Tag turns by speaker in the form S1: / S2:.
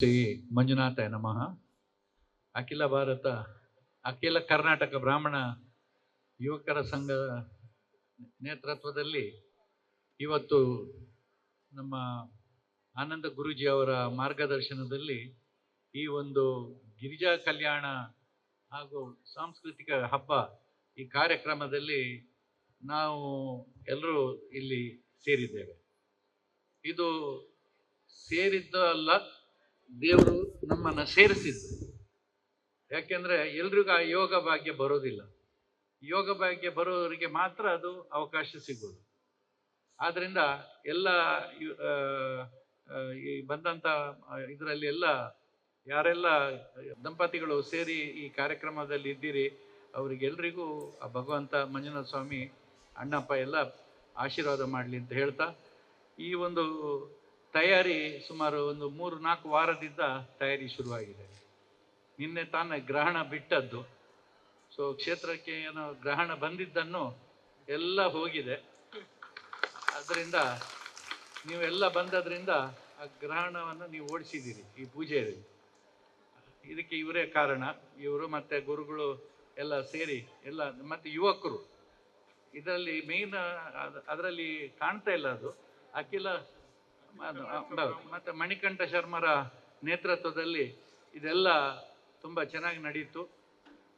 S1: ಶ್ರೀ ಮಂಜುನಾಥ ನಮಃ. ಅಖಿಲ ಭಾರತ, ಅಖಿಲ ಕರ್ನಾಟಕ ಬ್ರಾಹ್ಮಣ ಯುವಕರ ಸಂಘದ ನೇತೃತ್ವದಲ್ಲಿ ಇವತ್ತು ನಮ್ಮ ಆನಂದ ಗುರೂಜಿ ಅವರ ಮಾರ್ಗದರ್ಶನದಲ್ಲಿ ಈ ಒಂದು ಗಿರಿಜಾ ಕಲ್ಯಾಣ ಹಾಗೂ ಸಾಂಸ್ಕೃತಿಕ ಹಬ್ಬ ಈ ಕಾರ್ಯಕ್ರಮದಲ್ಲಿ ನಾವು ಎಲ್ಲರೂ ಇಲ್ಲಿ ಸೇರಿದ್ದೇವೆ. ಇದು ಸೇರಿದ್ದು ಅಲ್ಲ ದೇವರು ನಮ್ಮನ್ನ ಸೇರಿಸಿದ್ದು ಯಾಕೆಂದ್ರೆ ಎಲ್ರಿಗೂ ಆ ಯೋಗ ಭಾಗ್ಯ ಬರೋದಿಲ್ಲ. ಯೋಗ ಭಾಗ್ಯ ಬರೋರಿಗೆ ಮಾತ್ರ ಅದು ಅವಕಾಶ ಸಿಗೋದು. ಆದ್ದರಿಂದ ಎಲ್ಲ ಈ ಬಂದಂತ ಇದರಲ್ಲಿ ಎಲ್ಲ ಯಾರೆಲ್ಲ ದಂಪತಿಗಳು ಸೇರಿ ಈ ಕಾರ್ಯಕ್ರಮದಲ್ಲಿ ಇದ್ದೀರಿ ಅವರಿಗೆಲ್ರಿಗೂ ಆ ಭಗವಂತ, ಮಂಜುನಾಥ ಸ್ವಾಮಿ, ಅಣ್ಣಪ್ಪ ಎಲ್ಲ ಆಶೀರ್ವಾದ ಮಾಡಲಿ ಅಂತ ಹೇಳ್ತಾ, ಈ ಒಂದು ತಯಾರಿ ಸುಮಾರು ಒಂದು ಮೂರು ನಾಲ್ಕು ವಾರದಿಂದ ತಯಾರಿ ಶುರುವಾಗಿದೆ. ನಿನ್ನೆ ತಾನೇ ಗ್ರಹಣ ಬಿಟ್ಟದ್ದು. ಸೊ ಕ್ಷೇತ್ರಕ್ಕೆ ಏನೋ ಗ್ರಹಣ ಬಂದಿದ್ದನ್ನು ಎಲ್ಲ ಹೋಗಿದೆ. ಅದರಿಂದ ನೀವೆಲ್ಲ ಬಂದದ್ರಿಂದ ಆ ಗ್ರಹಣವನ್ನು ನೀವು ಓಡಿಸಿದ್ದೀರಿ ಈ ಪೂಜೆಯಲ್ಲಿ. ಇದಕ್ಕೆ ಇವರೇ ಕಾರಣ. ಇವರು ಮತ್ತೆ ಗುರುಗಳು ಎಲ್ಲ ಸೇರಿ ಎಲ್ಲ ಮತ್ತೆ ಯುವಕರು. ಇದರಲ್ಲಿ ಮೇನ್ ಅದರಲ್ಲಿ ಕಾಣ್ತಾ ಇಲ್ಲ ಅದು. ಅಖಿಲ. ಮತ್ತೆ ಮಣಿಕಂಠ ಶರ್ಮರ ನೇತೃತ್ವದಲ್ಲಿ ಇದೆಲ್ಲ ತುಂಬಾ ಚೆನ್ನಾಗಿ ನಡೀತು.